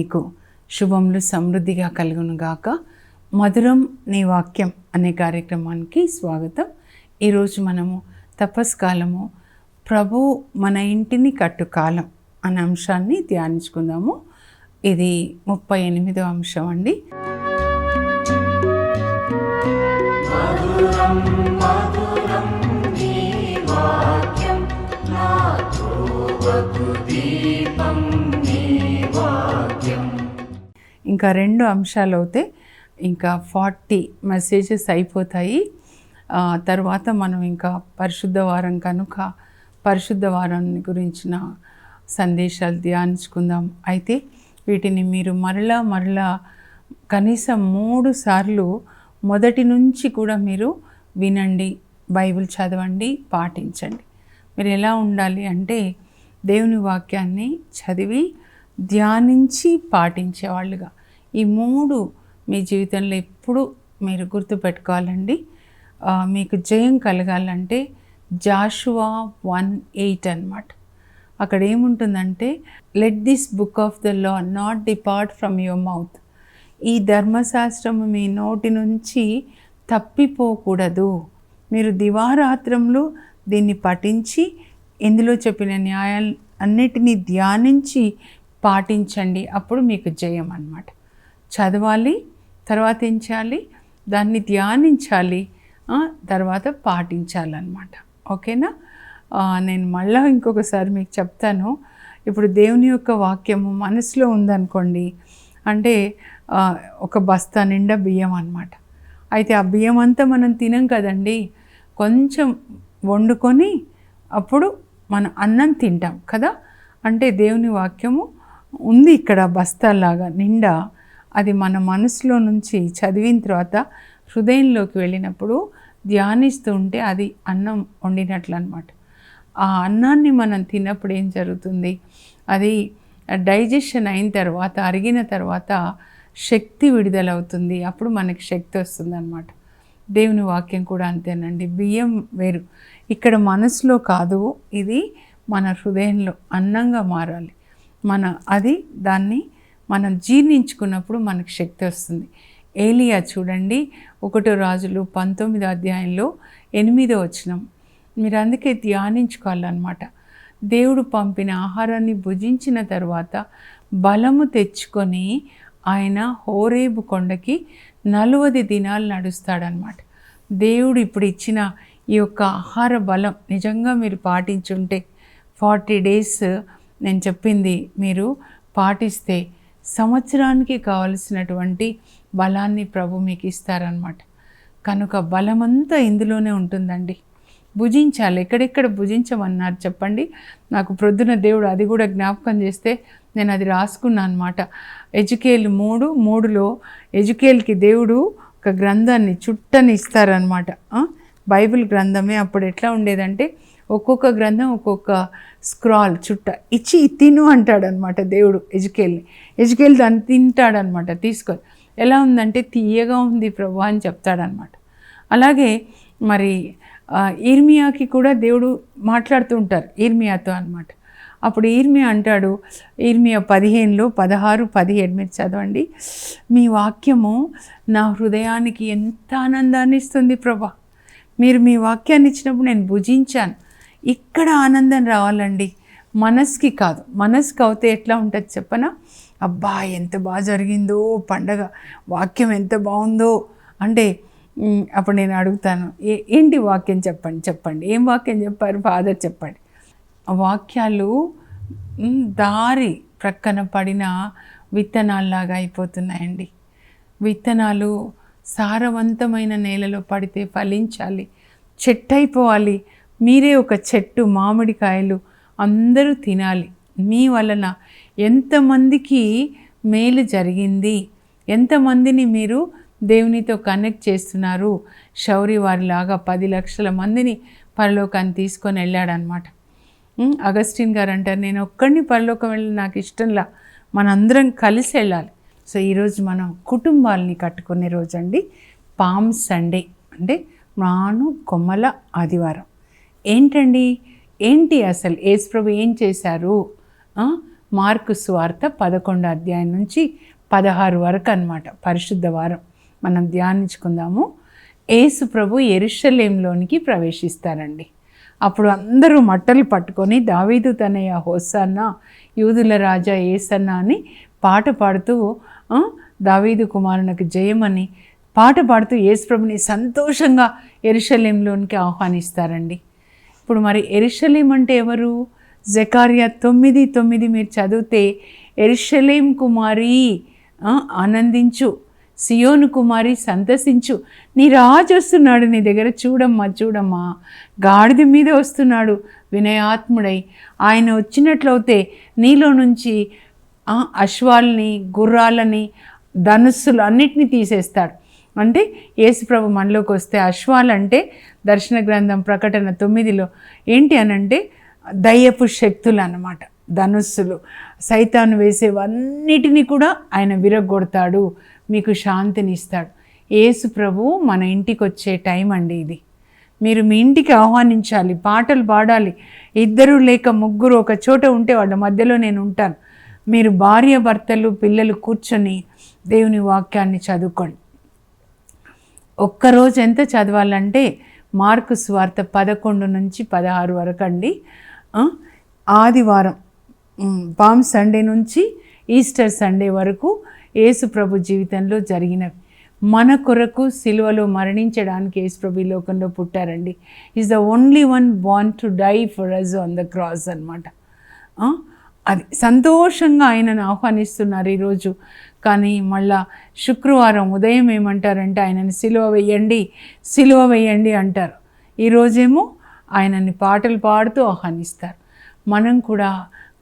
మీకు శుభములు సమృద్ధిగా కలుగునుగాక మధురం నీ వాక్యం అనే కార్యక్రమానికి స్వాగతం. ఈరోజు మనము తపస్కాలము ప్రభు మన ఇంటిని కట్టుకాలం అనే అంశాన్ని ధ్యానించుకుందాము. ఇది ముప్పై ఎనిమిదో అంశం అండి. ఇంకా రెండు అంశాలు అవుతే ఇంకా ఫార్టీ మెసేజెస్ అయిపోతాయి. తర్వాత మనం ఇంకా పరిశుద్ధ వారం కనుక పరిశుద్ధ వారాన్ని గురించిన సందేశాలు ధ్యానించుకుందాం. అయితే వీటిని మీరు మరలా మరలా కనీసం మూడు సార్లు మొదటి నుంచి కూడా మీరు వినండి బైబిల్ చదవండి పాటించండి. మీరు ఎలా ఉండాలి అంటే దేవుని వాక్యాన్ని చదివి ధ్యానించి పాటించేవాళ్ళుగా. ఈ మూడు మీ జీవితంలో ఎప్పుడు మీరు గుర్తుపెట్టుకోవాలండి. మీకు జయం కలగాలంటే జాషువా వన్ ఎయిట్ అన్నమాట. అక్కడ ఏముంటుందంటే let this book of the law not depart from your mouth ఈ ధర్మశాస్త్రము మీ నోటి నుంచి తప్పిపోకూడదు. మీరు దివారాత్రంలో దీన్ని పఠించి ఇందులో చెప్పిన న్యాయాలు అన్నిటినీ ధ్యానించి పాటించండి. అప్పుడు మీకు జయం అన్నమాట. చదవాలి తర్వాత ఏం చేయాలి? దాన్ని ధ్యానించాలి. తర్వాత పాటించాలన్నమాట. ఓకేనా? నేను మళ్ళీ ఇంకొకసారి మీకు చెప్తాను. ఇప్పుడు దేవుని యొక్క వాక్యము మనసులో ఉందనుకోండి. అంటే ఒక బస్తా నిండా బియ్యం అనమాట అయితే ఆ బియ్యం అంతా మనం తినం కదండి. కొంచెం వండుకొని అప్పుడు మనం అన్నం తింటాం కదా. అంటే దేవుని వాక్యము ఉంది ఇక్కడ బస్తాలాగా నిండా. అది మన మనసులో నుంచి చదివిన తర్వాత హృదయంలోకి వెళ్ళినప్పుడు ధ్యానిస్తూ ఉంటే అది అన్నం వండినట్లు అనమాట ఆ అన్నాన్ని మనం తిన్నప్పుడు ఏం జరుగుతుంది? అది డైజెషన్ అయిన తర్వాత అరిగిన తర్వాత శక్తి విడుదలవుతుంది. అప్పుడు మనకి శక్తి వస్తుంది అనమాట దేవుని వాక్యం కూడా అంతేనండి. బియ్యం వేరు. ఇక్కడ మనసులో కాదు ఇది మన హృదయంలో అన్నంగా మారాలి. మన అది దాన్ని మనం జీర్ణించుకున్నప్పుడు మనకు శక్తి వస్తుంది. ఏలియా చూడండి ఒకటో రాజులు పంతొమ్మిదో అధ్యాయంలో ఎనిమిదో వచ్చినం మీరు అందుకే ధ్యానించుకోవాలన్నమాట. దేవుడు పంపిన ఆహారాన్ని భుజించిన తర్వాత బలము తెచ్చుకొని ఆయన హోరేబు కొండకి నలువది దినాలు నడుస్తాడనమాట దేవుడు ఇప్పుడు ఇచ్చిన ఈ యొక్క ఆహార బలం నిజంగా మీరు పాటించుంటే ఫార్టీ డేస్ నేను చెప్పింది మీరు పాటిస్తే సంవత్సరానికి కావలసినటువంటి బలాన్ని ప్రభు మీకు ఇస్తారనమాట కనుక బలమంతా ఇందులోనే ఉంటుందండి. భుజించాలి. ఎక్కడెక్కడ భుజించమన్నారు చెప్పండి. నాకు ప్రొద్దున దేవుడు అది కూడా జ్ఞాపకం చేస్తే నేను అది రాసుకున్నాను అనమాట ఎజుకేల్ మూడు మూడులో ఎజుకేల్కి దేవుడు ఒక గ్రంథాన్ని చుట్టని ఇస్తారనమాట బైబిల్ గ్రంథమే అప్పుడు ఎట్లా ఉండేదంటే ఒక్కొక్క గ్రంథం ఒక్కొక్క స్క్రాల్ చుట్ట ఇచ్చి తిను అంటాడనమాట దేవుడు ఎజుకేల్ని. ఎజుకేల్ దాన్ని తింటాడనమాట తీసుకొని. ఎలా ఉందంటే తీయగా ఉంది ప్రభు అని చెప్తాడనమాట. అలాగే మరి ఈర్మియాకి కూడా దేవుడు మాట్లాడుతూ ఉంటారు ఈర్మియాతో అనమాట అప్పుడు ఈర్మియా అంటాడు ఈర్మియా పదిహేనులో పదహారు పదిహేడు మీరు చదవండి. మీ వాక్యము నా హృదయానికి ఎంత ఆనందాన్ని ఇస్తుంది ప్రభా. మీరు మీ వాక్యాన్ని ఇచ్చినప్పుడు నేను భుజించాను. ఇక్కడ ఆనందం రావాలండి. మనసుకి కాదు. మనసుకి అవుతే ఎట్లా ఉంటుంది చెప్పనా? అబ్బా ఎంత బాగా జరిగిందో పండగ. వాక్యం ఎంత బాగుందో. అంటే అప్పుడు నేను అడుగుతాను. ఏ ఏంటి వాక్యం చెప్పండి? చెప్పండి. ఏం వాక్యం చెప్పారు? ఫాదర్ చెప్పండి. ఆ వాక్యాలు దారి ప్రక్కన పడిన విత్తనాల్లాగా అయిపోతున్నాయండి. విత్తనాలు సారవంతమైన నేలలో పడితే ఫలించాలి. చెట్టు అయిపోవాలి మీరే ఒక చెట్టు మామిడికాయలు అందరూ తినాలి. మీ వలన ఎంతమందికి మేలు జరిగింది? ఎంతమందిని మీరు దేవునితో కనెక్ట్ చేస్తున్నారు? శౌరి వారిలాగా పది లక్షల మందిని పరలోకాన్ని తీసుకొని వెళ్ళాడనమాట అగస్టిన్ గారు అంటారు నేను ఒక్కడిని పరలోకం వెళ్ళి నాకు ఇష్టంలా మనందరం కలిసి వెళ్ళాలి. సో ఈరోజు మనం కుటుంబాలని కట్టుకునే రోజు అండి పామ్ సండే అంటే మాను కొమ్మల ఆదివారం. ఏంటండి? ఏంటి అసలు యేసుప్రభు ఏం చేశారు? మార్కు సువార్త పదకొండు అధ్యాయం నుంచి పదహారు వరకు అన్నమాట. పరిశుద్ధ వారం. మనం ధ్యానించుకుందాము. ఏసుప్రభు ప్రభు ఎరుషలేంలోనికి ప్రవేశిస్తారండి. అప్పుడు అందరూ మట్టలు పట్టుకొని దావీదు తనయ్య హోసన్న యూదుల రాజా ఏసన్న అని పాట పాడుతూ దావీదు కుమారునికి జయమని పాట పాడుతూ యేసుప్రభుని సంతోషంగా ఎరుషలేంలోనికి ఆహ్వానిస్తారండి. ఇప్పుడు మరి ఎరుషలేం అంటే ఎవరు? జకారియా తొమ్మిది తొమ్మిది మీరు చదివితే ఎరిషలేం కుమారి ఆనందించు. సియోను కుమారి సంతసించు. నీ రాజు వస్తున్నాడు నీ దగ్గర. చూడమ్మా చూడమ్మా. గాడిద మీద వస్తున్నాడు వినయాత్ముడై. ఆయన వచ్చినట్లయితే నీలో నుంచి అశ్వాల్ని గుర్రాలని ధనుస్సులు అన్నిటినీ తీసేస్తాడు. అంటే యేసుప్రభు మనలోకి వస్తే అశ్వాలు అంటే దర్శన గ్రంథం ప్రకటన తొమ్మిదిలో ఏంటి అనంటే దయ్యపు శక్తులు అన్నమాట ధనుస్సులు. సైతాను వేసేవన్నిటినీ కూడా ఆయన విరగొడతాడు మీకు శాంతిని ఇస్తాడు యేసు ప్రభు మన ఇంటికి వచ్చే టైం అండి ఇది. మీరు మీ ఇంటికి ఆహ్వానించాలి పాటలు పాడాలి. ఇద్దరు లేక ముగ్గురు ఒక చోట ఉంటే వాళ్ళ మధ్యలో నేను ఉంటాను. మీరు భార్య భర్తలు పిల్లలు కూర్చొని దేవుని వాక్యాన్ని చదువుకోండి. ఒక్కరోజు ఎంత చదవాలంటే మార్కు స్వార్త పదకొండు నుంచి పదహారు వరకు అండి ఆదివారం పామ్ సండే నుంచి ఈస్టర్ సండే వరకు యేసు ప్రభు జీవితంలో జరిగినవి మన కొరకు సిలువలో మరణించడానికి యేసుప్రభు ఈ లోకంలో పుట్టారండి. Is the only one born to die for us on the cross అనమాట అది సంతోషంగా ఆయనను ఆహ్వానిస్తున్నారు ఈరోజు. కానీ మళ్ళా శుక్రవారం ఉదయం ఏమంటారంటే ఆయనని సిలువ వేయండి సిలువ వేయండి అంటారు. ఈరోజేమో ఆయనని పాటలు పాడుతూ ఆహ్వానిస్తారు. మనం కూడా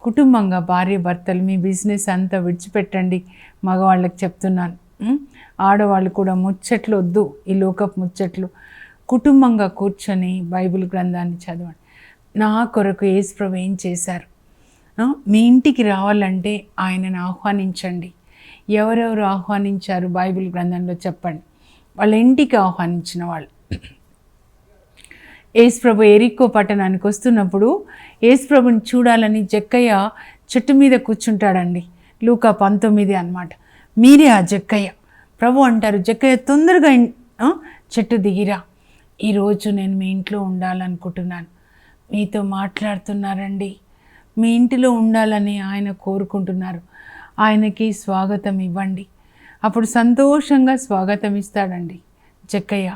కుటుంబంగా భార్య భర్తలు మీ బిజినెస్ అంతా విడిచిపెట్టండి మగవాళ్ళకి చెప్తున్నాను. ఆడవాళ్ళు కూడా ముచ్చట్లు వద్దు ఈ లోకప్ ముచ్చట్లు. కుటుంబంగా కూర్చొని బైబిల్ గ్రంథాన్ని చదవండి. నా కొరకు యేసుప్రభు ఏం చేశారు? మీ ఇంటికి రావాలంటే ఆయనను ఆహ్వానించండి. ఎవరెవరు ఆహ్వానించారు బైబిల్ గ్రంథంలో చెప్పండి. వాళ్ళ ఇంటికి ఆహ్వానించిన వాళ్ళు. ఏసుప్రభు ఎరిక్కో పట్టణానికి వస్తున్నప్పుడు ఏసుప్రభుని చూడాలని జక్కయ్య చెట్టు మీద కూర్చుంటాడండి. లూకా పంతొమ్మిది అన్నమాట. మీరే ఆ జక్కయ్య. ప్రభు అంటారు జక్కయ్య తొందరగా చెట్టు దిగిరా. ఈరోజు నేను మీ ఇంట్లో ఉండాలనుకుంటున్నాను. మీతో మాట్లాడుతున్నారండి. మీ ఇంటిలో ఉండాలని ఆయన కోరుకుంటున్నారు. ఆయనకి స్వాగతం ఇవ్వండి. అప్పుడు సంతోషంగా స్వాగతం ఇస్తాడండి చెక్కయ్య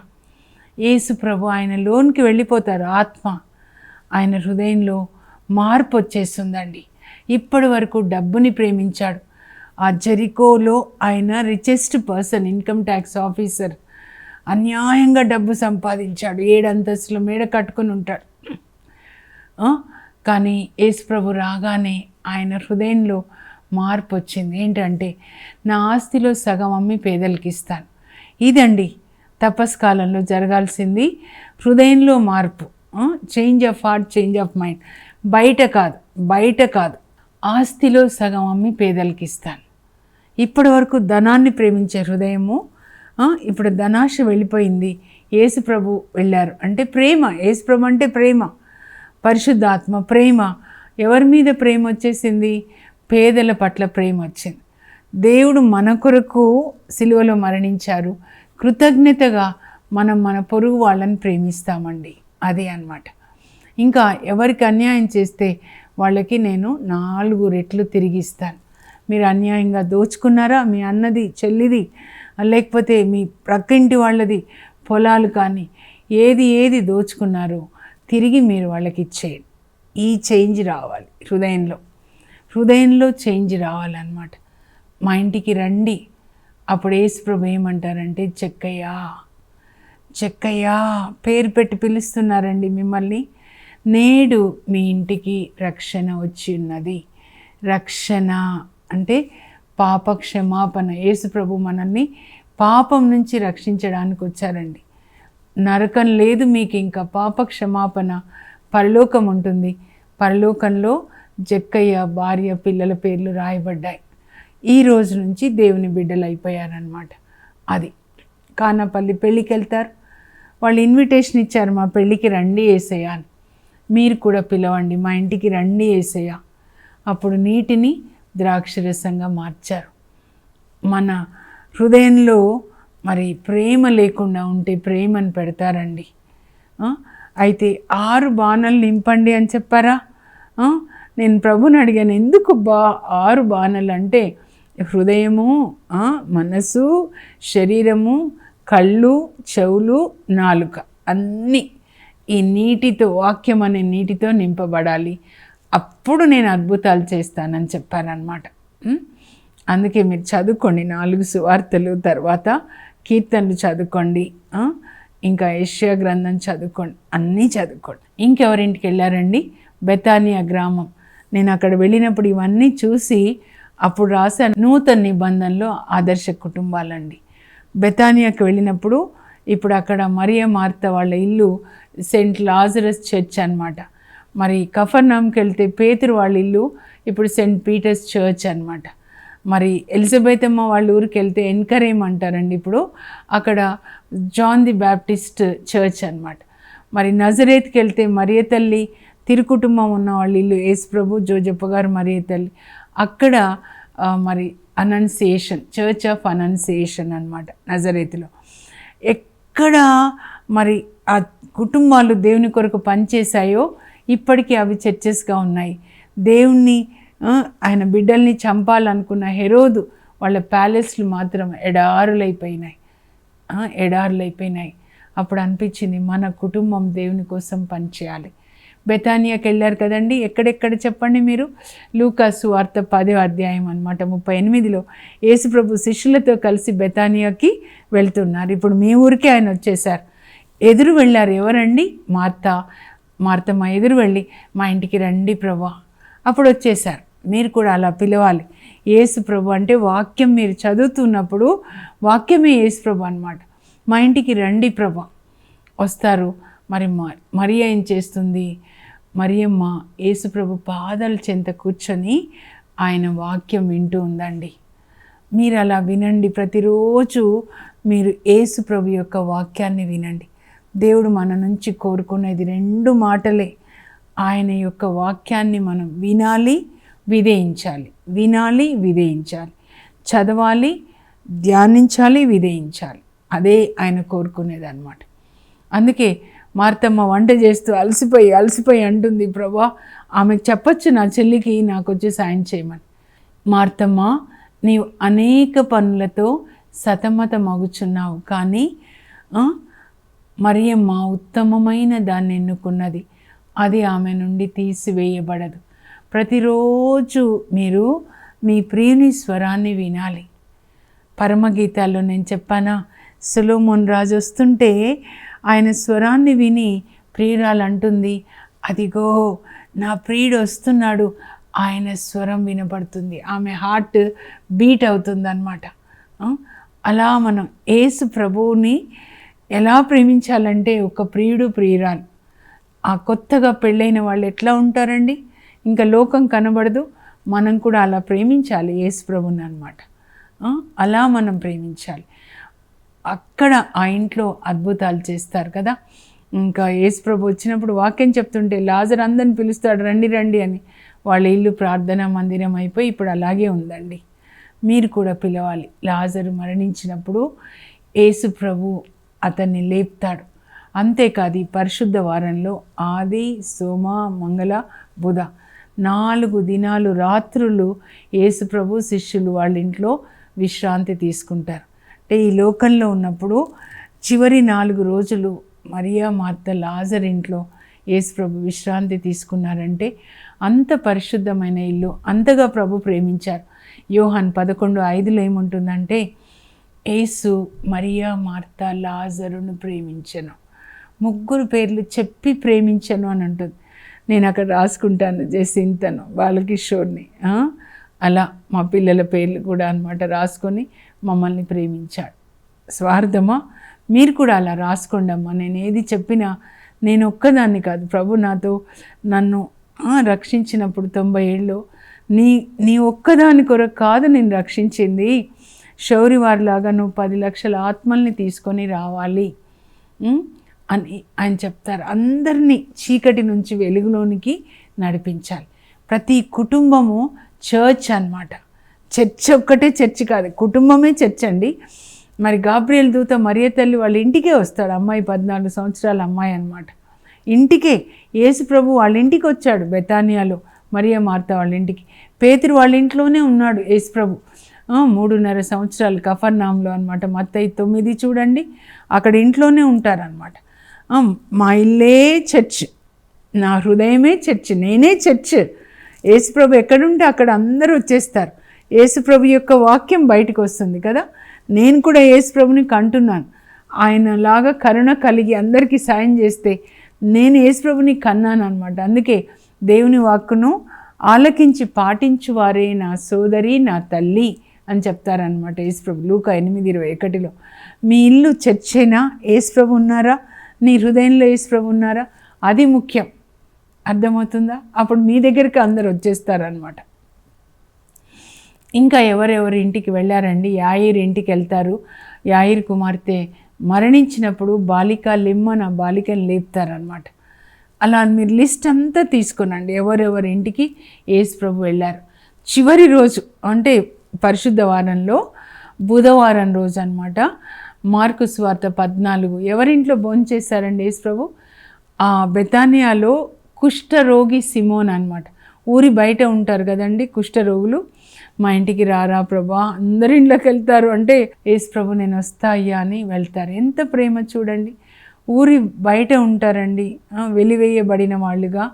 యేసు ప్రభు ఆయన లోనికి వెళ్ళిపోతారు ఆత్మ. ఆయన హృదయంలో మార్పు వచ్చేస్తుందండి. ఇప్పటి వరకు డబ్బుని ప్రేమించాడు. ఆ జెరికోలో ఆయన richest person income tax officer అన్యాయంగా డబ్బు సంపాదించాడు. ఏడు అంతస్తుల మేడ కట్టుకొని ఉంటాడు. కానీ యేసుప్రభు రాగానే ఆయన హృదయంలో మార్పు వచ్చింది ఏంటంటే నా ఆస్తిలో సగం అమ్మి పేదలకి ఇస్తాను ఇదండి తపస్కాలంలో జరగాల్సింది హృదయంలో మార్పు. Change of heart change of mind. బయట కాదు బయట కాదు. ఆస్తిలో సగం అమ్మి పేదలకి ఇస్తాను ఇప్పటి వరకు ధనాన్ని ప్రేమించే హృదయము ఇప్పుడు ధనాశ వెళ్ళిపోయింది. ఏసుప్రభు వెళ్ళారు. అంటే ప్రేమ ఏసుప్రభు అంటే ప్రేమ. పరిశుద్ధాత్మ ప్రేమ. ఎవరి మీద ప్రేమ వచ్చేసింది? పేదల పట్ల ప్రేమ వచ్చింది. దేవుడు మన కొరకు సిలువలో మరణించారు. కృతజ్ఞతగా మనం మన పొరుగు వాళ్ళని ప్రేమిస్తామండి. అదే అన్నమాట. ఇంకా ఎవరికి అన్యాయం చేస్తే వాళ్ళకి నేను నాలుగు రెట్లు తిరిగిస్తాను మీరు అన్యాయంగా దోచుకున్నారా? మీ అన్నది చెల్లిది లేకపోతే మీ ప్రక్కింటి వాళ్ళది పొలాలు కానీ ఏది ఏది దోచుకున్నారో తిరిగి మీరు వాళ్ళకి ఇచ్చేయండి. ఈ చేంజ్ రావాలి హృదయంలో. హృదయంలో చేంజ్ రావాలన్నమాట. మా ఇంటికి రండి. అప్పుడు ఏసుప్రభు ఏమంటారంటే చెక్కయ్యా చెక్కయ్యా పేరు పెట్టి పిలుస్తున్నారండి మిమ్మల్ని. నేడు మీ ఇంటికి రక్షణ వచ్చి ఉన్నది. రక్షణ అంటే పాప క్షమాపణ యేసుప్రభు మనల్ని పాపం నుంచి రక్షించడానికి వచ్చారండి. నరకం లేదు మీకు ఇంకా. పాప క్షమాపణ పరలోకం ఉంటుంది. పరలోకంలో జక్కయ్య భార్య పిల్లల పేర్లు రాయబడ్డాయి. ఈ రోజు నుంచి దేవుని బిడ్డలు అయిపోయారనమాట అది కానపల్లి పెళ్ళికి వెళ్తారు వాళ్ళు ఇన్విటేషన్ ఇచ్చారు మా పెళ్ళికి రండి వేసేయ అని. మీరు కూడా పిలవండి మా ఇంటికి రండి వేసేయ అప్పుడు నీటిని ద్రాక్షరసంగా మార్చారు. మన హృదయంలో మరి ప్రేమ లేకుండా ఉంటే ప్రేమను పెడతారండి. అయితే ఆరు బాణలు నింపండి అని చెప్పారా? నేను ప్రభుని అడిగాను ఎందుకు బా ఆరు బాణలు అంటే హృదయము మనసు శరీరము కళ్ళు చెవులు నాలుక అన్నీ ఈ నీటితో వాక్యం అనే నీటితో నింపబడాలి. అప్పుడు నేను అద్భుతాలు చేస్తానని చెప్పారనమాట అందుకే మీరు చదువుకోండి నాలుగు సువార్తలు తర్వాత కీర్తనలు చదువుకోండి ఇంకా ఏషియా గ్రంథం చదువుకోండి అన్నీ చదువుకోండి. ఇంకెవరింటికి వెళ్ళారండి? బెతానియా గ్రామం. నేను అక్కడ వెళ్ళినప్పుడు ఇవన్నీ చూసి అప్పుడు రాశాను నూతన నిబంధనలో ఆదర్శ కుటుంబాలండి. బెతానియాకి వెళ్ళినప్పుడు ఇప్పుడు అక్కడ మరియ మార్త వాళ్ళ ఇల్లు సెయింట్ లాజరస్ చర్చ్ అనమాట మరి కఫర్నామ్కి వెళ్తే పేతురు వాళ్ళ ఇల్లు ఇప్పుడు సెయింట్ పీటర్స్ చర్చ్ అనమాట మరి ఎలిజబెత్ అమ్మ వాళ్ళ ఊరికి వెళ్తే ఎన్కరేమ్ అంటారండి ఇప్పుడు అక్కడ జాన్ ది బ్యాప్టిస్ట్ చర్చ్ అనమాట మరి నజరేత్కి వెళ్తే మరియ తల్లి తిరుకుటుంబం ఉన్న వాళ్ళ ఇల్లు యేసు ప్రభు జోజప్ప గారు మరియ తల్లి. అక్కడ మరి అనౌన్సియేషన్ చర్చ్ ఆఫ్ అనౌన్సియేషన్ అనమాట నజరేతిలో. ఎక్కడ మరి ఆ కుటుంబాలు దేవుని కొరకు పనిచేశాయో ఇప్పటికీ అవి చర్చెస్గా ఉన్నాయి. దేవుణ్ణి ఆయన బిడ్డల్ని చంపాలనుకున్న హెరోదు వాళ్ళ ప్యాలెస్లు మాత్రం ఎడారులైపోయినాయి. ఎడారులైపోయినాయి. అప్పుడు అనిపించింది మన కుటుంబం దేవుని కోసం పనిచేయాలి. బెతానియాకి వెళ్ళారు కదండి. ఎక్కడెక్కడ చెప్పండి మీరు? లూకాసు వార్త పదో అధ్యాయం అనమాట ముప్పై ఎనిమిదిలో యేసుప్రభు శిష్యులతో కలిసి బెతానియాకి వెళ్తున్నారు. ఇప్పుడు మీ ఊరికే ఆయన వచ్చేసారు ఎదురు వెళ్ళారు ఎవరండి? మార్త మార్తమ్మ ఎదురు వెళ్ళి మా ఇంటికి రండి ప్రభా. అప్పుడు వచ్చేసారు మీరు కూడా అలా పిలవాలి. యేసు ప్రభు అంటే వాక్యం మీరు చదువుతున్నప్పుడు వాక్యమే యేసు ప్రభు అనమాట మా ఇంటికి రండి ప్రభా. వస్తారు. మరి మ- మరి ఏం చేస్తుంది? మరియమ్మ యేసుప్రభు పాదాల చెంత కూర్చొని ఆయన వాక్యం వింటూ ఉందండి. మీరు అలా వినండి. ప్రతిరోజు మీరు యేసు ప్రభు యొక్క వాక్యాన్ని వినండి. దేవుడు మన నుంచి కోరుకునేది రెండు మాటలే. ఆయన యొక్క వాక్యాన్ని మనం వినాలి విధేయించాలి. వినాలి విధేయించాలి. చదవాలి ధ్యానించాలి విధేయించాలి. అదే ఆయన కోరుకునేది అనమాట అందుకే మార్తమ్మ వంట చేస్తూ అలసిపోయి అలసిపోయి అంటుంది ప్రభా ఆమెకు చెప్పొచ్చు నా చెల్లికి నాకు వచ్చి సాయం చేయమని. మార్తమ్మ నీవు అనేక పనులతో సతమతమగుచున్నావు కానీ మరియమ్మ ఉత్తమమైన దాన్ని ఎన్నుకున్నది. అది ఆమె నుండి తీసివేయబడదు. ప్రతిరోజు మీరు మీ ప్రియుని స్వరాన్ని వినాలి. పరమగీతాల్లో నేను చెప్పానా సులోమోన్ రాజు వస్తుంటే ఆయన స్వరాన్ని విని ప్రియురాలు అంటుంది అదిగో నా ప్రియుడు వస్తున్నాడు. ఆయన స్వరం వినపడుతుంది. ఆమె హార్ట్ బీట్ అవుతుంది అనమాట అలా మనం ఏసు ప్రభువుని ఎలా ప్రేమించాలంటే ఒక ప్రియుడు ప్రియురాలు. ఆ కొత్తగా పెళ్ళైన వాళ్ళు ఎట్లా ఉంటారండి? ఇంకా లోకం కనబడదు. మనం కూడా అలా ప్రేమించాలి యేసు ప్రభుని అనమాట అలా మనం ప్రేమించాలి. అక్కడ ఆ ఇంట్లో అద్భుతాలు చేస్తారు కదా. ఇంకా యేసుప్రభు వచ్చినప్పుడు వాక్యం చెప్తుంటే లాజర్ అందరిని పిలుస్తాడు రండి రండి అని. వాళ్ళ ఇల్లు ప్రార్థనా మందిరం అయిపోయి ఇప్పుడు అలాగే ఉందండి. మీరు కూడా పిలవాలి. లాజరు మరణించినప్పుడు యేసు ప్రభు అతన్ని లేపుతాడు. అంతేకాదు ఈ పరిశుద్ధ వారంలో ఆది సోమ మంగళ బుధ నాలుగు దినాలు రాత్రులు యేసుప్రభు శిష్యులు వాళ్ళ ఇంట్లో విశ్రాంతి తీసుకుంటారు. అంటే ఈ లోకంలో ఉన్నప్పుడు చివరి నాలుగు రోజులు మరియా మార్త లాజర్ ఇంట్లో యేసు ప్రభు విశ్రాంతి తీసుకున్నారంటే అంత పరిశుద్ధమైన ఇల్లు అంతగా ప్రభు ప్రేమించారు. యోహాన్ పదకొండు ఐదులో ఏముంటుందంటే యేసు మరియా మార్త లాజరును ప్రేమించను. ముగ్గురు పేర్లు చెప్పి ప్రేమించను అని ఉంటుంది. నేను అక్కడ రాసుకుంటాను జసింతను బాలకిషోర్ని అలా మా పిల్లల పేర్లు కూడా అన్నమాట రాసుకొని మమ్మల్ని ప్రేమించాడు. స్వార్థమా? మీరు కూడా అలా రాసుకోండి అమ్మా నేను ఏది చెప్పినా నేను ఒక్కదాన్ని కాదు. ప్రభు నాతో నన్ను రక్షించినప్పుడు తొంభై ఏళ్ళు నీ నీ ఒక్కదాని కొరకు కాదు నేను రక్షించింది. శౌరివారిలాగా నువ్వు పది లక్షల ఆత్మల్ని తీసుకొని రావాలి. అని ఆయన చెప్తారు. అందరినీ చీకటి నుంచి వెలుగులోనికి నడిపించాలి. ప్రతి కుటుంబము చర్చ్ అన్నమాట. చర్చ్ ఒక్కటే చర్చ్ కాదు కుటుంబమే చర్చ్ అండి. మరి గాబ్రియల్ దూత మరియ తల్లి వాళ్ళ ఇంటికే వస్తాడు అమ్మాయి పద్నాలుగు సంవత్సరాల అమ్మాయి అనమాట ఇంటికే యేసు ప్రభు వాళ్ళ ఇంటికి వచ్చాడు బెతానియాలో మరియ మార్త వాళ్ళ ఇంటికి. పేతురు వాళ్ళ ఇంట్లోనే ఉన్నాడు యేసు ప్రభు. మూడున్నర సంవత్సరాలు కఫర్నాంలో అనమాట మత్తయి తొమ్మిది చూడండి అక్కడ ఇంట్లోనే ఉంటారనమాట మా ఇల్లే చర్చ్ నా హృదయమే చర్చ్ నేనే చర్చ్. యేసుప్రభు ఎక్కడుంటే అక్కడ అందరూ వచ్చేస్తారు. యేసుప్రభు యొక్క వాక్యం బయటకు వస్తుంది కదా? నేను కూడా యేసుప్రభుని కంటున్నాను. ఆయనలాగా కరుణ కలిగి అందరికీ సాయం చేస్తే నేను యేసుప్రభుని కన్నాను అనమాట అందుకే దేవుని వాక్కును ఆలకించి పాటించువారే నా సోదరి నా తల్లి అని చెప్తారనమాట యేసుప్రభు లూక ఎనిమిది ఇరవై ఒకటిలో. మీ ఇల్లు చర్చేనా? యేసుప్రభు ఉన్నారా? నీ హృదయంలో యేసుప్రభు ఉన్నారా? అది ముఖ్యం. అర్థమవుతుందా? అప్పుడు మీ దగ్గరికి అందరు వచ్చేస్తారనమాట ఇంకా ఎవరెవరి ఇంటికి వెళ్ళారండి? యాయిర్ ఇంటికి వెళ్తారు. యాయిర్ కుమార్తె మరణించినప్పుడు బాలిక లిమ్మన బాలికను లేపుతారనమాట అలా మీరు లిస్ట్ అంతా తీసుకునండి. ఎవరెవరి ఇంటికి యేసు ప్రభు వెళ్ళారు. చివరి రోజు అంటే పరిశుద్ధ వారంలో బుధవారం రోజు అనమాట మార్కు స్వార్థ పద్నాలుగు. ఎవరింట్లో భోంచేశారండి యేసు ప్రభు? ఆ బెతానియాలో కుష్ఠరోగి సిమోన్ అనమాట ఊరి బయట ఉంటారు కదండి కుష్ఠరోగులు. మా ఇంటికి రారా ప్రభా? అందరి ఇంట్లోకి వెళ్తారు. అంటే ఏసు ప్రభు నేను వస్తా అయ్యా అని వెళ్తారు. ఎంత ప్రేమ చూడండి. ఊరి బయట ఉంటారండి. వెలివేయబడిన వాళ్ళుగా.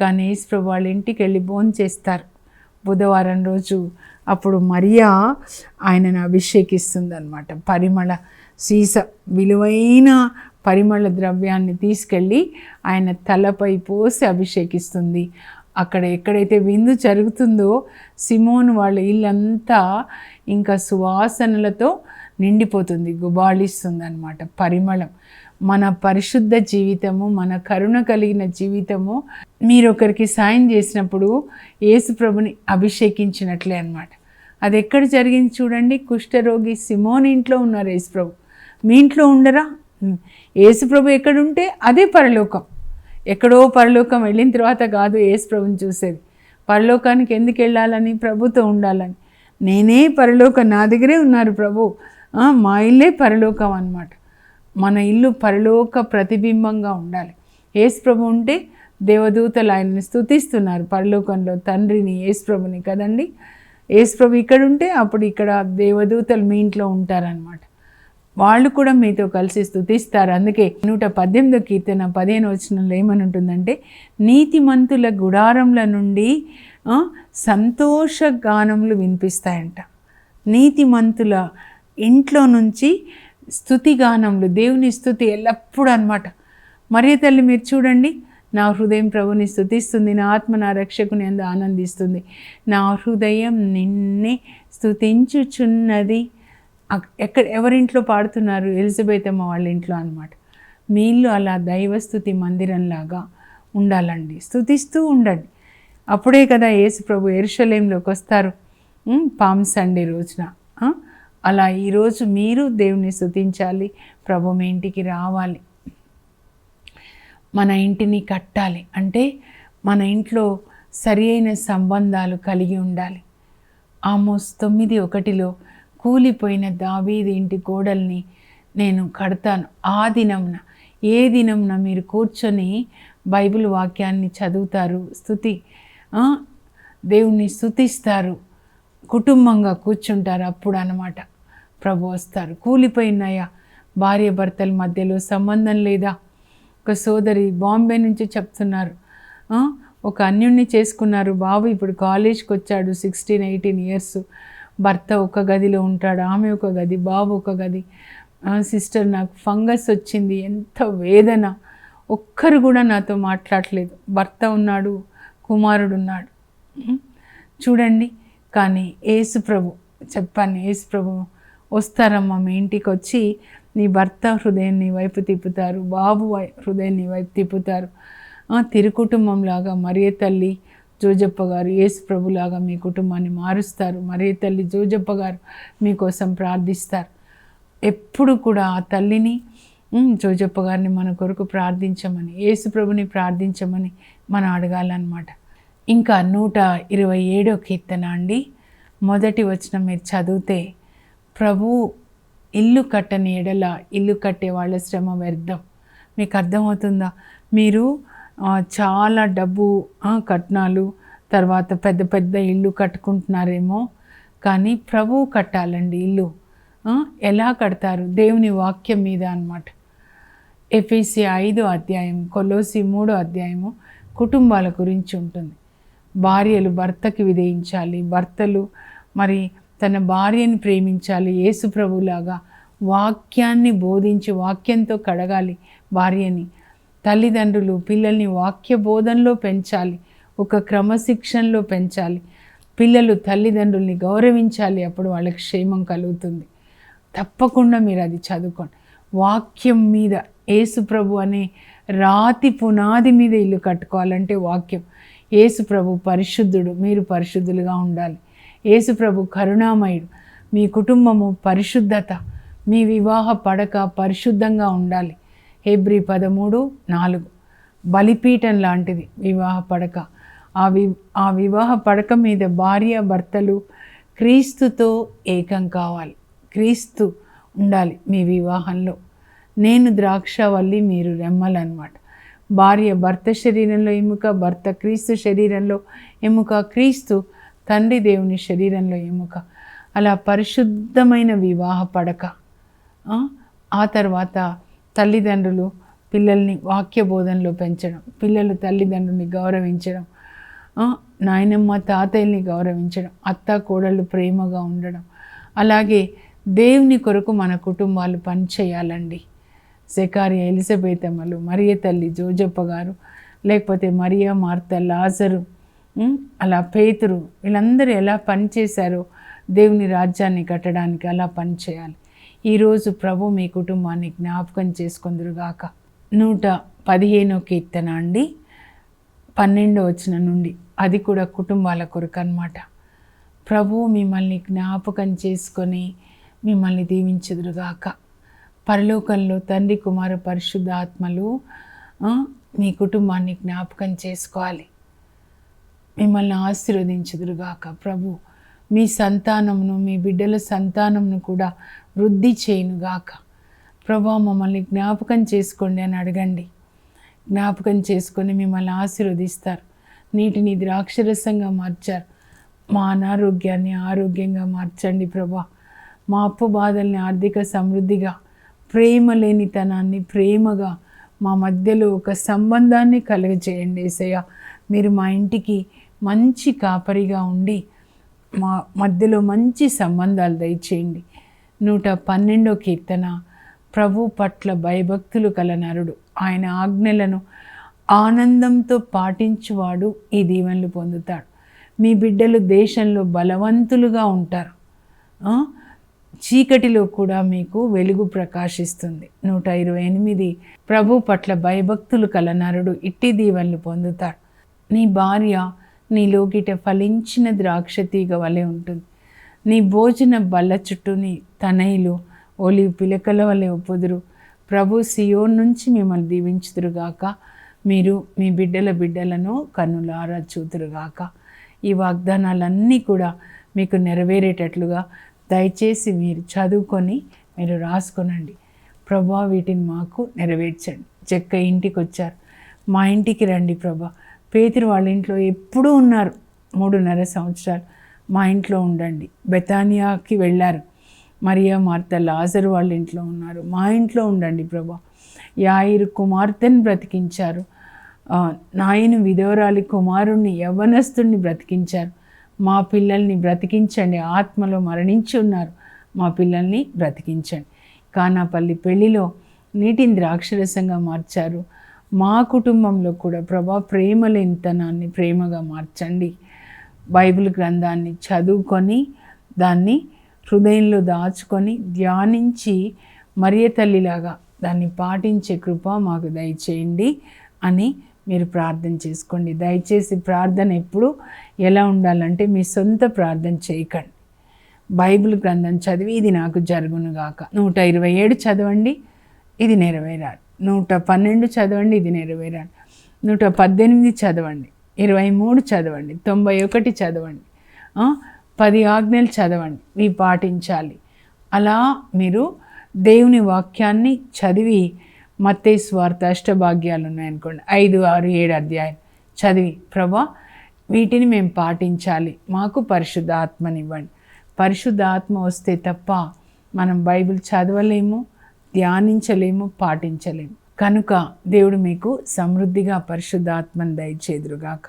కానీ ఏసు ప్రభు వాళ్ళ ఇంటికి వెళ్ళి భోంచేస్తారు చేస్తారు. బుధవారం రోజు అప్పుడు మరియా ఆయనను అభిషేకిస్తుంది అనమాట పరిమళ సీస విలువైన పరిమళ ద్రవ్యాన్ని తీసుకెళ్ళి ఆయన తలపై పోసి అభిషేకిస్తుంది. అక్కడ ఎక్కడైతే విందు జరుగుతుందో సిమోన్ వాళ్ళ ఇల్లంతా ఇంకా సువాసనలతో నిండిపోతుంది గుబాళిస్తుంది అనమాట పరిమళం. మన పరిశుద్ధ జీవితము మన కరుణ కలిగిన జీవితము మీరు ఒకరికి సాయం చేసినప్పుడు యేసు ప్రభుని అభిషేకించినట్లే అన్నమాట. అది ఎక్కడ జరిగింది చూడండి. కుష్ఠరోగి సిమోన్ ఇంట్లో ఉన్నారు యేసుప్రభు మీ ఇంట్లో ఉండరా? యేసుప్రభు ఎక్కడుంటే అదే పరలోకం. ఎక్కడో పరలోకం వెళ్ళిన తర్వాత కాదు యేసు ప్రభుని చూసేది. పరలోకానికి ఎందుకు వెళ్ళాలని? ప్రభుతో ఉండాలని. నేనే పరలోకం నా దగ్గరే ఉన్నారు ప్రభు. మా ఇల్లే పరలోకం అనమాట మన ఇల్లు పరలోక ప్రతిబింబంగా ఉండాలి. యేసు ప్రభు ఉంటే దేవదూతలు ఆయనని స్తుతిస్తున్నారు పరలోకంలో తండ్రిని యేసుప్రభుని కదండి. యేసుప్రభు ఇక్కడ ఉంటే అప్పుడు ఇక్కడ దేవదూతలు మీ ఇంట్లో ఉంటారనమాట వాళ్ళు కూడా మీతో కలిసి స్థుతిస్తారు అందుకే నూట పద్దెనిమిదో కీర్తన పదిహేను వచనంలో ఏమని ఉంటుందంటే నీతిమంతుల గుడారంల నుండి సంతోష గానములు వినిపిస్తాయంట. నీతిమంతుల ఇంట్లో నుంచి స్థుతి గానములు దేవుని స్థుతి ఎల్లప్పుడూ అనమాట మరియ తల్లి మీరు చూడండి నా హృదయం ప్రభుని స్థుతిస్తుంది నా ఆత్మ నా రక్షకుని అందు ఆనందిస్తుంది. నా హృదయం నిన్నే స్థుతించుచున్నది ఎక్కడ ఎవరింట్లో పాడుతున్నారు ఎలిజబెత్ అమ్మ వాళ్ళ ఇంట్లో అనమాట మీ ఇల్లు అలా దైవస్థుతి మందిరంలాగా ఉండాలండి. స్థుతిస్తూ ఉండండి. అప్పుడే కదా యేసు ప్రభు ఎరుషలేంలోకి వస్తారు. పామ్ సండే రోజున. అలా ఈరోజు మీరు దేవుని స్థుతించాలి ప్రభు మీ ఇంటికి రావాలి. మన ఇంటిని కట్టాలి. అంటే మన ఇంట్లో సరి అయిన సంబంధాలు కలిగి ఉండాలి. ఆమోస్ తొమ్మిది ఒకటిలో కూలిపోయిన దావీది ఇంటి గోడల్ని నేను కడతాను. ఆ దినమున ఏ దినంన మీరు కూర్చొని బైబిల్ వాక్యాన్ని చదువుతారు స్థుతి దేవుణ్ణి స్థుతిస్తారు కుటుంబంగా కూర్చుంటారు అప్పుడు అన్నమాట ప్రభు వస్తారు. కూలిపోయినాయా? భార్య భర్తల మధ్యలో సంబంధం లేదా? ఒక సోదరి బాంబే నుంచి చెప్తున్నారు. ఒక అన్యుణ్ణి చేసుకున్నారు. బాబు ఇప్పుడు కాలేజ్కి వచ్చాడు సిక్స్టీన్ ఎయిటీన్ ఇయర్స్. భర్త ఒక గదిలో ఉంటాడు ఆమె ఒక గది బాబు ఒక గది. సిస్టర్ నాకు ఫంగస్ వచ్చింది ఎంత వేదన. ఒక్కరు కూడా నాతో మాట్లాడలేదు. భర్త ఉన్నాడు కుమారుడు ఉన్నాడు. చూడండి. కానీ యేసు ప్రభు చెప్పాను యేసు ప్రభు వస్తారమ్మా మీ ఇంటికి వచ్చి నీ భర్త హృదయాన్ని వైపు తిప్పుతారు బాబు వై హృదయాన్ని వైపు తిప్పుతారు. తిరుకుటుంబంలాగా మరియ తల్లి జోజప్ప గారు యేసు ప్రభులాగా మీ కుటుంబాన్ని మారుస్తారు. మరే తల్లి జోజప్ప గారు మీకోసం ప్రార్థిస్తారు. ఎప్పుడు కూడా ఆ తల్లిని జోజప్ప గారిని మన కొరకు ప్రార్థించమని యేసు ప్రభుని ప్రార్థించమని మనం అడగాలన్నమాట. ఇంకా నూట ఇరవై ఏడో కీర్తన అండి. మొదటి వచనం మీరు చదివితే ప్రభు ఇల్లు కట్టని ఎడల ఇల్లు కట్టే వాళ్ళ శ్రమ వ్యర్థం. మీకు అర్థమవుతుందా? మీరు చాలా డబ్బు కట్నాలు తర్వాత పెద్ద పెద్ద ఇల్లు కట్టుకుంటున్నారేమో. కానీ ప్రభువు కట్టాలండి ఇల్లు. ఎలా కడతారు? దేవుని వాక్యం మీద అన్నమాట. ఎఫీసీ ఐదో అధ్యాయం కొలోసి మూడో అధ్యాయము కుటుంబాల గురించి ఉంటుంది. భార్యలు భర్తకి విధేయించాలి భర్తలు మరి తన భార్యని ప్రేమించాలి యేసు ప్రభులాగా వాక్యాన్ని బోధించి వాక్యంతో కడగాలి భార్యని. తల్లిదండ్రులు పిల్లల్ని వాక్య బోధనలో పెంచాలి ఒక క్రమశిక్షణలో పెంచాలి. పిల్లలు తల్లిదండ్రుల్ని గౌరవించాలి అప్పుడు వాళ్ళకి క్షేమం కలుగుతుంది. తప్పకుండా మీరు అది చదువుకోండి. వాక్యం మీద ఏసుప్రభు అనే రాతి పునాది మీద ఇల్లు కట్టుకోవాలంటే వాక్యం. ఏసుప్రభు పరిశుద్ధుడు మీరు పరిశుద్ధులుగా ఉండాలి. ఏసుప్రభు కరుణామయుడు మీ కుటుంబము పరిశుద్ధత మీ వివాహ పడక పరిశుద్ధంగా ఉండాలి. హెబ్రి పదమూడు నాలుగు. బలిపీఠం లాంటిది. వివాహ పడక. ఆ వి ఆ వివాహ పడక మీద భార్య భర్తలు క్రీస్తుతో ఏకం కావాలి. క్రీస్తు ఉండాలి మీ వివాహంలో. నేను ద్రాక్షవల్లి మీరు రెమ్మలన్నమాట. భార్య భర్త శరీరంలో ఎముక భర్త క్రీస్తు శరీరంలో ఎముక క్రీస్తు తండ్రి దేవుని శరీరంలో ఎముక. అలా పరిశుద్ధమైన వివాహ పడక. ఆ తర్వాత తల్లిదండ్రులు పిల్లల్ని వాక్య బోధనలో పెంచడం పిల్లలు తల్లిదండ్రుల్ని గౌరవించడం నాయనమ్మ తాతయ్యని గౌరవించడం అత్త కోడళ్ళు ప్రేమగా ఉండడం. అలాగే దేవుని కొరకు మన కుటుంబాలు పనిచేయాలండి. సెకారి ఎలిజబెత్ అమ్మలు మరియ తల్లి జోజప్ప గారు లేకపోతే మరియా మార్త లాజరు అలా పేతురు వీళ్ళందరూ ఎలా పనిచేశారో దేవుని రాజ్యాన్ని కట్టడానికి అలా పనిచేయాలి. ఈరోజు ప్రభు మీ కుటుంబాన్ని జ్ఞాపకం చేసుకుందరుగాక. నూట పదిహేనో కీర్తన అండి. పన్నెండో వచ్చిన నుండి. అది కూడా కుటుంబాల కొరకు అన్నమాట ప్రభు మిమ్మల్ని జ్ఞాపకం చేసుకొని మిమ్మల్ని దీవించుదురుగాక. పరలోకంలో తండ్రి కుమార పరిశుద్ధాత్మలు మీ కుటుంబాన్ని జ్ఞాపకం చేసుకోవాలి. మిమ్మల్ని ఆశీర్వదించుదురుగాక ప్రభు. మీ సంతానమును మీ బిడ్డల సంతానమును కూడా వృద్ధి చేయునుగాక ప్రభా మమ్మల్ని జ్ఞాపకం చేసుకోండి అని అడగండి. జ్ఞాపకం చేసుకొని మిమ్మల్ని ఆశీర్వదిస్తారు. నీటిని ద్రాక్షరసంగా మార్చారు. మా అనారోగ్యాన్ని ఆరోగ్యంగా మార్చండి ప్రభా. మా అప్పు బాధల్ని ఆర్థిక సమృద్ధిగా ప్రేమ లేనితనాన్ని ప్రేమగా మా మధ్యలో ఒక సంబంధాన్ని కలుగజేయండి ఏసయ్య. మీరు మా ఇంటికి మంచి కాపరిగా ఉండి మా మధ్యలో మంచి సంబంధాలు దయచేయండి. నూట పన్నెండో కీర్తన. ప్రభు పట్ల భయభక్తులు కల నరుడు. ఆయన ఆజ్ఞలను ఆనందంతో పాటించువాడు ఈ దీవెనలు పొందుతాడు. మీ బిడ్డలు దేశంలో బలవంతులుగా ఉంటారు. చీకటిలో కూడా మీకు వెలుగు ప్రకాశిస్తుంది. నూట ఇరవై ఎనిమిది. ప్రభు పట్ల భయభక్తులు కల నరుడు ఇట్టి దీవెనలు పొందుతాడు. నీ భార్య నీ లోకిట ఫలించిన ద్రాక్ష తీగ వలె ఉంటుంది. నీ భోజన బల్ల చుట్టూని తనయులు ఓలి పిలకల వలె ఒప్పుదురు. ప్రభు సియోన్ నుంచి మిమ్మల్ని దీవించుదురుగాక మీరు మీ బిడ్డల బిడ్డలను కన్నులారా చూతురుగాక ఈ వాగ్దానాలన్నీ కూడా మీకు నెరవేరేటట్లుగా దయచేసి మీరు చదువుకొని మీరు రాసుకొనండి. ప్రభా వీటిని మాకు నెరవేర్చండి. చెక్క ఇంటికి వచ్చారు మా ఇంటికి రండి ప్రభా. పేతురు వాళ్ళ ఇంట్లో ఎప్పుడూ ఉన్నారు మూడున్నర సంవత్సరాలు. మా ఇంట్లో ఉండండి. బెతానియాకి వెళ్ళారు. మరియా మార్త లాజరు వాళ్ళ ఇంట్లో ఉన్నారు. మా ఇంట్లో ఉండండి ప్రభా. యాయిరు కుమార్తెను బ్రతికించారు. నాయను విధవరాలి కుమారుణ్ణి యవ్వనస్తుణ్ణి బ్రతికించారు. మా పిల్లల్ని బ్రతికించండి. ఆత్మలో మరణించి ఉన్నారు. మా పిల్లల్ని బ్రతికించండి. కానాపల్లి పెళ్ళిలో నీటిని ద్రాక్షరసంగా మార్చారు. మా కుటుంబంలో కూడా ప్రభా ప్రేమలేనితనాన్ని ప్రేమగా మార్చండి. బైబిల్ గ్రంథాన్ని చదువుకొని దాన్ని హృదయంలో దాచుకొని ధ్యానించి మరియ తల్లిలాగా దాన్ని పాటించే కృప మాకు దయచేయండి అని మీరు ప్రార్థన చేసుకోండి. దయచేసి ప్రార్థన ఎప్పుడు ఎలా ఉండాలంటే మీ సొంత ప్రార్థన చేయకండి. బైబిల్ గ్రంథం చదివి ఇది నాకు జరుగునుగాక నూట ఇరవై ఏడు చదవండి ఇది నెరవేరాడు నూట పన్నెండు చదవండి ఇది నెరవేరాడు నూట పద్దెనిమిది చదవండి ఇరవై మూడు చదవండి తొంభై ఒకటి చదవండి పది ఆజ్ఞలు చదవండి ఇవి పాటించాలి. అలా మీరు దేవుని వాక్యాన్ని చదివి మత్తే స్వార్థ అష్టభాగ్యాలు ఉన్నాయనుకోండి ఐదు ఆరు ఏడు అధ్యాయం చదివి ప్రభా వీటిని మేము పాటించాలి మాకు పరిశుద్ధాత్మనివ్వండి. పరిశుద్ధాత్మ వస్తే తప్ప మనం బైబిల్ చదవలేము ధ్యానించలేము పాటించలేము. కనుక దేవుడు మీకు సమృద్ధిగా పరిశుద్ధాత్మను దయచేదురుగాక.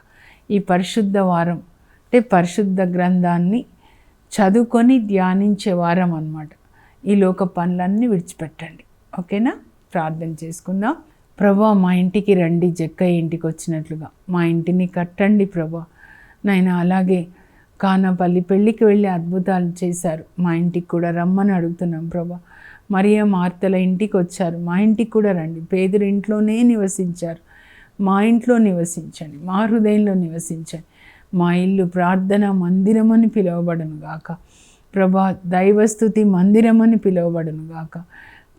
ఈ పరిశుద్ధ వారం అంటే పరిశుద్ధ గ్రంథాన్ని చదువుకొని ధ్యానించే వారం అన్నమాట. ఈ లోక పనులన్నీ విడిచిపెట్టండి. ఓకేనా? ప్రార్థన చేసుకుందాం. ప్రభా మా ఇంటికి రండి. జక్క ఇంటికి వచ్చినట్లుగా. మా ఇంటిని కట్టండి ప్రభా. నాయన అలాగే కానాపల్లి పెళ్ళికి వెళ్ళి అద్భుతాలు చేశారు. మా ఇంటికి కూడా రమ్మని అడుగుతున్నాం ప్రభా. మరియా మార్తల ఇంటికి వచ్చారు మా ఇంటికి కూడా రండి. పేదరి ఇంట్లోనే నివసించారు. మా ఇంట్లో నివసించండి. మా హృదయంలో నివసించండి. మా ఇల్లు ప్రార్థన మందిరమని పిలువబడను గాక. ప్రభా దైవస్థుతి మందిరమని పిలువబడను గాక.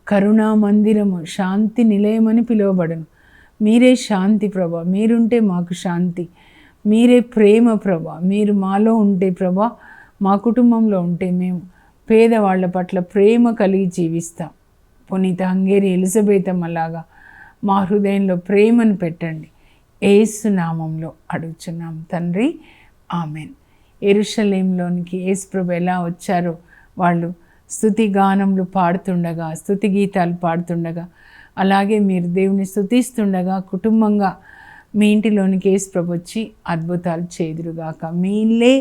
కరుణా మందిరము శాంతి నిలయమని పిలువబడను. మీరే శాంతి ప్రభా. మీరుంటే మాకు శాంతి. మీరే ప్రేమ ప్రభా. మీరు మాలో ఉంటే ప్రభా మా కుటుంబంలో ఉంటే మేము పేదవాళ్ళ పట్ల ప్రేమ కలిగి జీవిస్తాం. పునీత హంగేరి ఎలిజబెత్ అమ్మలాగా మా హృదయంలో ప్రేమను పెట్టండి. ఏసు నామంలో అడుగుచున్నాం తండ్రి. ఆమెన్. ఎరుషలేంలోనికి ఏసుప్రభు ఎలా వచ్చారో వాళ్ళు స్థుతి గానములు పాడుతుండగా స్థుతి గీతాలు పాడుతుండగా అలాగే మీరు దేవుని స్థుతిస్తుండగా కుటుంబంగా మీ ఇంటిలోనికి యేసుప్రభు వచ్చి అద్భుతాలు చేదురుగాక. మీలే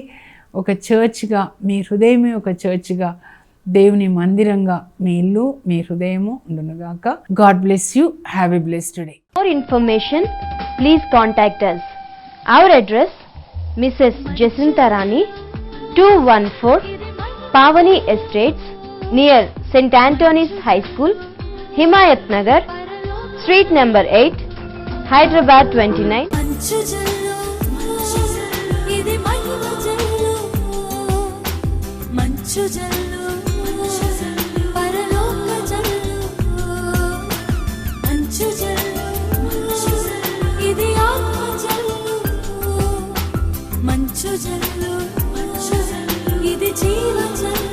ఒక చర్చ్గా మీ హృదయమే ఒక చర్చ్గా దేవుని మందిరంగా మీ ఇల్లు మీ హృదయము ఉండునుగాక. God bless you. Have bless today for information please contact us our address missus Jacinta Rani two one four Pavani estates near Saint Antony's high school Himayat Nagar street number eight Hyderabad twenty nine మంచు జల్లు పరలోక జల్లు మంచు జల్లు ఇది ఆత్మ జల్లు మంచు జల్లు ఇది జీవ జల్లు